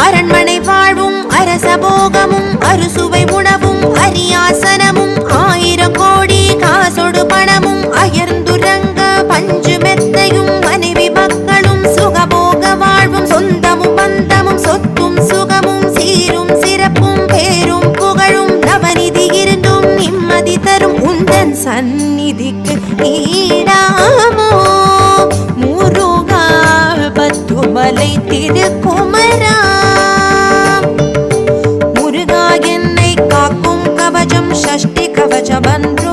அரண்மனை வாழ்வும் அரச போகமும் அறுசுவை உணவும் அரியாசனமும் ஆயிரம் கோடி காசொடு பணமும் அயர்ந்துரங்க பஞ்சு மெத்தையும் மனைவி மக்களும் சுகபோக வாழ்வும் சொந்தமும் பந்தமும் சொத்தும் சுகமும் சீரும் சிறப்பும் பேரும் புகழும் நவநிதி இருந்தும் நிம்மதி தரும் உந்தன் சந்நிதிக்கு நீடாமோ? முருகா பத்துமலை திருக்குமரா? Chaban